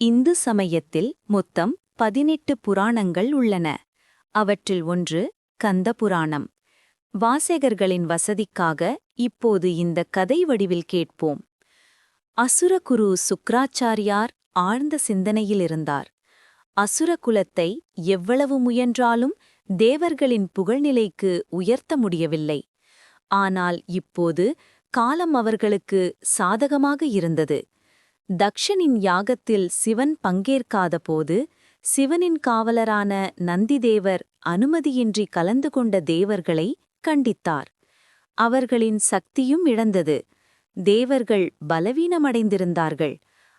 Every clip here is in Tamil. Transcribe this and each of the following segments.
இந்து சமயத்தில் மொத்தம் பதினெட்டு புராணங்கள் உள்ளன. அவற்றில் ஒன்று கந்த புராணம். வாசகர்களின் வசதிக்காக இப்போது இந்த கதை வடிவில் கேட்போம். அசுரகுரு சுக்ராச்சாரியார் ஆழ்ந்த சிந்தனையில் இருந்தார். அசுர குலத்தை எவ்வளவு முயன்றாலும் தேவர்களின் புகழ்நிலைக்கு உயர்த்த முடியவில்லை. ஆனால் இப்போது காலம் அவர்களுக்கு சாதகமாக இருந்தது. தக்ஷனின் யாகத்தில் சிவன் பங்கேற்காதபோது சிவனின் காவலரான நந்திதேவர் அனுமதியின்றி கலந்து கொண்ட தேவர்களை கண்டித்தார். அவர்களின் சக்தியும் இழந்தது. தேவர்கள் பலவீனமடைந்திருந்தார்கள்.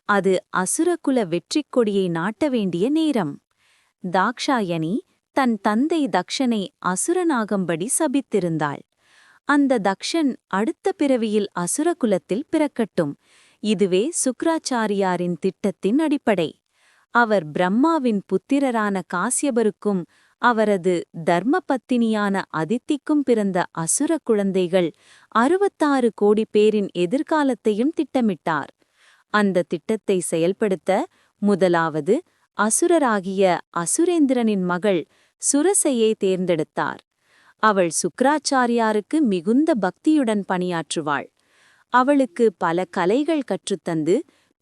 அது அசுரகுல வெற்றிக் கொடியை நாட்ட வேண்டிய நேரம். தாக்ஷாயணி தன் தந்தை தக்ஷனை அசுரனாகும்படி சபித்திருந்தாள். அந்த தக்ஷன் அடுத்த பிறவியில் அசுரகுலத்தில் பிறக்கட்டும். இதுவே சுக்ராச்சாரியாரின் திட்டத்தின் அடிப்படை. அவர் பிரம்மாவின் புத்திரரான காசியபருக்கும் அவரது தர்மபத்தினியான அதித்திக்கும் பிறந்த அசுர குழந்தைகள் அறுபத்தாறு கோடி பேரின் எதிர்காலத்தையும் திட்டமிட்டார். அந்த திட்டத்தை செயல்படுத்த முதலாவது அசுரராகிய அசுரேந்திரனின் மகள் சுரசையை தேர்ந்தெடுத்தார். அவள் சுக்ராச்சாரியாருக்கு மிகுந்த பக்தியுடன் பணியாற்றுவாள். அவளுக்கு பல கலைகள் கற்றுத்தந்து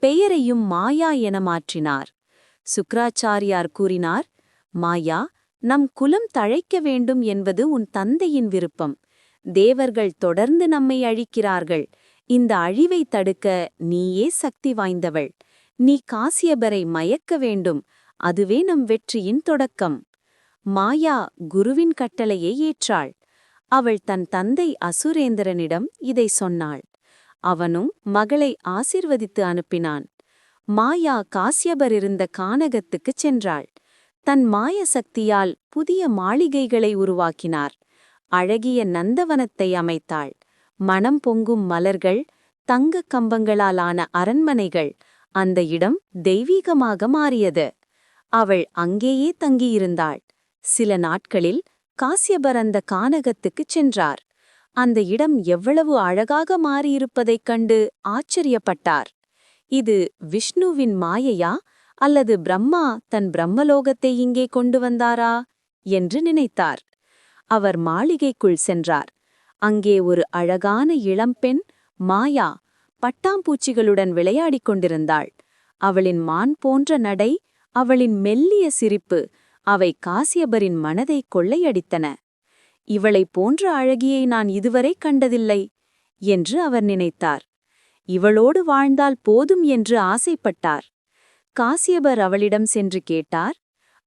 பெயரையும் மாயா என மாற்றினார். சுக்ராச்சாரியார் கூறினார் மாயா நம் குலம் தழைக்க வேண்டும் என்பது உன் தந்தையின் விருப்பம். தேவர்கள் தொடர்ந்து நம்மை அழிக்கிறார்கள். இந்த அழிவை தடுக்க நீயே சக்தி வாய்ந்தவள். நீ காசியபரை மயக்க வேண்டும். அதுவே நம் வெற்றியின் தொடக்கம் மாயா குருவின் கட்டளையை ஏற்றாள். அவள் தன் தந்தை அசுரேந்திரனிடம் இதை சொன்னாள். அவனும் மகளை ஆசிர்வதித்து அனுப்பினான். மாயா காசியபர் இருந்த கானகத்துக்குச் சென்றாள். தன் மாய சக்தியால் புதிய மாளிகைகளை உருவாக்கினார். அழகிய நந்தவனத்தை அமைத்தாள். மனம் பொங்கும் மலர்கள் தங்க கம்பங்களாலான அரண்மனைகள் அந்த இடம் தெய்வீகமாக மாறியது. அவள் அங்கேயே தங்கியிருந்தாள். சில நாட்களில் காசியபர் அந்த கானகத்துக்குச் சென்றார். அந்த இடம் எவ்வளவு அழகாக மாறியிருப்பதைக் கண்டு ஆச்சரியப்பட்டார். இது விஷ்ணுவின் மாயையா அல்லது பிரம்மா தன் பிரம்மலோகத்தை இங்கே கொண்டு வந்தாரா என்று நினைத்தார். அவர் மாளிகைக்குள் சென்றார். அங்கே ஒரு அழகான இளம்பெண் மாயா பட்டாம்பூச்சிகளுடன் விளையாடிக் கொண்டிருந்தாள். அவளின் மான் போன்ற நடை அவளின் மெல்லிய சிரிப்பு அவை காசியபரின் மனதை கொள்ளையடித்தன. இவளைப் போன்ற அழகியை நான் இதுவரை கண்டதில்லை என்று அவர் நினைத்தார். இவளோடு வாழ்ந்தால் போதும் என்று ஆசைப்பட்டார். காசியபர் அவளிடம் சென்று கேட்டார்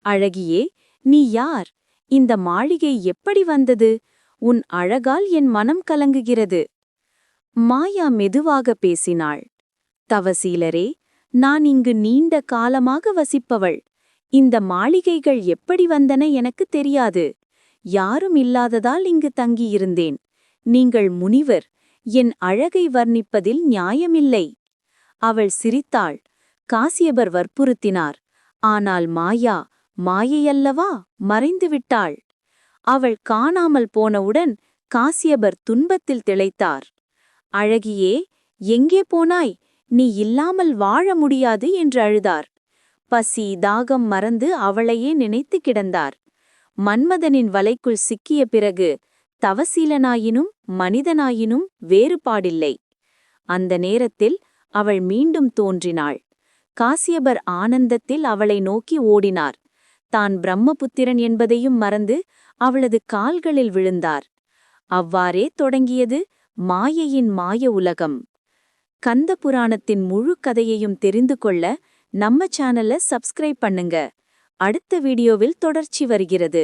அழகியே நீ யார்? இந்த மாளிகை எப்படி வந்தது? உன் அழகால் என் மனம் கலங்குகிறது. மாயா மெதுவாக பேசினாள் தவசீலரே நான் இங்கு நீண்ட காலமாக வசிப்பவள். இந்த மாளிகைகள் எப்படி வந்தன எனக்கு தெரியாது. யாரும் இல்லாததால் இங்கு தங்கியிருந்தேன். நீங்கள் முனிவர் என் அழகை வர்ணிப்பதில் நியாயமில்லை. அவள் சிரித்தாள். காசியபர் வற்புறுத்தினார். ஆனால் மாயா மாயையல்லவா? மறைந்துவிட்டாள். அவள் காணாமல் போனவுடன் காசியபர் துன்பத்தில் திளைத்தார். அழகியே எங்கே போனாய்? நீ இல்லாமல் வாழ முடியாது என்று அழுதார். பசி தாகம் மறந்து அவளையே நினைத்து கிடந்தார். மன்மதனின் வலைக்குள் சிக்கிய பிறகு தவசீலனாயினும் மனிதனாயினும் வேறுபாடில்லை. அந்த நேரத்தில் அவள் மீண்டும் தோன்றினாள். காசியபர் ஆனந்தத்தில் அவளை நோக்கி ஓடினார். தான் பிரம்மபுத்திரன் என்பதையும் மறந்து அவளது கால்களில் விழுந்தார். அவ்வாறே தொடங்கியது மாயையின் மாய உலகம். கந்த புராணத்தின் முழு கதையையும் தெரிந்து கொள்ள நம்ம சேனலை சப்ஸ்கிரைப் பண்ணுங்க. அடுத்த வீடியோவில் தொடர்ச்சி வருகிறது.